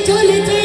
চলেছে